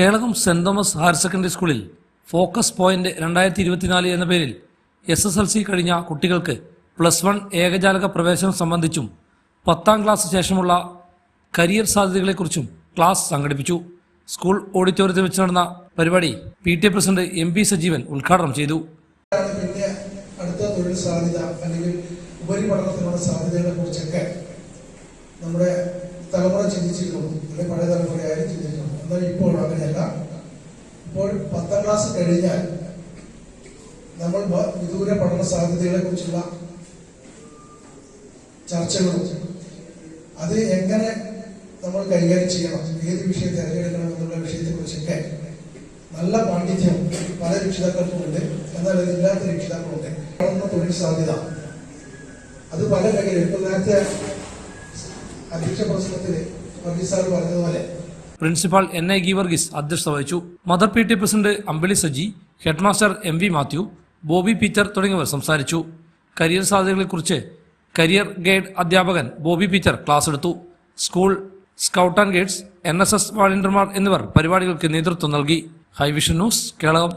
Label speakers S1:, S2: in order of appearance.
S1: Kelakam saint Thomas higher secondary സ്കൂളിൽ focus point രണ്ടായിരത്തി ഇരുപത്തിനാല് എന്ന പേരിൽ എസ് എസ് എൽ സി കഴിഞ്ഞ കുട്ടികൾക്ക് പ്ലസ് വൺ ഏകജാലക പ്രവേശനം സംബന്ധിച്ചും പത്താം ക്ലാസ് ശേഷമുള്ള കരിയർ സാധ്യതകളെക്കുറിച്ചും ക്ലാസ് സംഘടിപ്പിച്ചു. സ്കൂൾ ഓഡിറ്റോറിയത്തിൽ വെച്ച് നടന്ന പരിപാടി P T president M P Sajeevan ഉദ്ഘാടനം ചെയ്തു.
S2: അടുത്ത തൊഴിൽ സാധ്യത അല്ലെങ്കിൽ ഉപരിപഠനത്തിനുള്ള സാധ്യതകളെ കുറിച്ചൊക്കെ നമ്മുടെ തലമുറ എന്നാൽ ഇപ്പോൾ അങ്ങനെയല്ല. ഇപ്പോൾ പത്താം ക്ലാസ് കഴിഞ്ഞാൽ നമ്മൾ വിദൂര പഠന സാധ്യതകളെ കുറിച്ചുള്ള ചർച്ചകളും അത് എങ്ങനെ നമ്മൾ കൈകാര്യം ചെയ്യണം ഏത് വിഷയം തിരഞ്ഞെടുക്കണം എന്നുള്ള വിഷയത്തെ കുറിച്ചൊക്കെ നല്ല പാണ്ഡിത്യം പല രക്ഷിതാക്കൾക്കും ഉണ്ട് എന്നാൽ അതില്ലാത്ത രക്ഷിതാക്കളുണ്ട്. വളർന്ന തൊഴിൽ സാധ്യത. അത് പല മേഖലയിൽ ഇപ്പൊ നേരത്തെ അധ്യക്ഷ പ്രശ്നത്തിൽ വർഗീസ് സാർ പറഞ്ഞതുപോലെ
S1: പ്രിൻസിപ്പാൾ എൻ ഐ ഗീവർഗീസ് അധ്യക്ഷത വഹിച്ചു. Mother P T president Ambili Saji headmaster M V Mathew Bobby Peter തുടങ്ങിയവർ സംസാരിച്ചു. കരിയർ സാധ്യതകളെക്കുറിച്ച് കരിയർ ഗൈഡ് അധ്യാപകൻ ബോബി പീറ്റർ ക്ലാസ് എടുത്തു. School scout and guides N S S വാളണ്ടിയർമാർ എന്നിവർ പരിപാടികൾക്ക് നേതൃത്വം നൽകി. Hivision news Kelakam.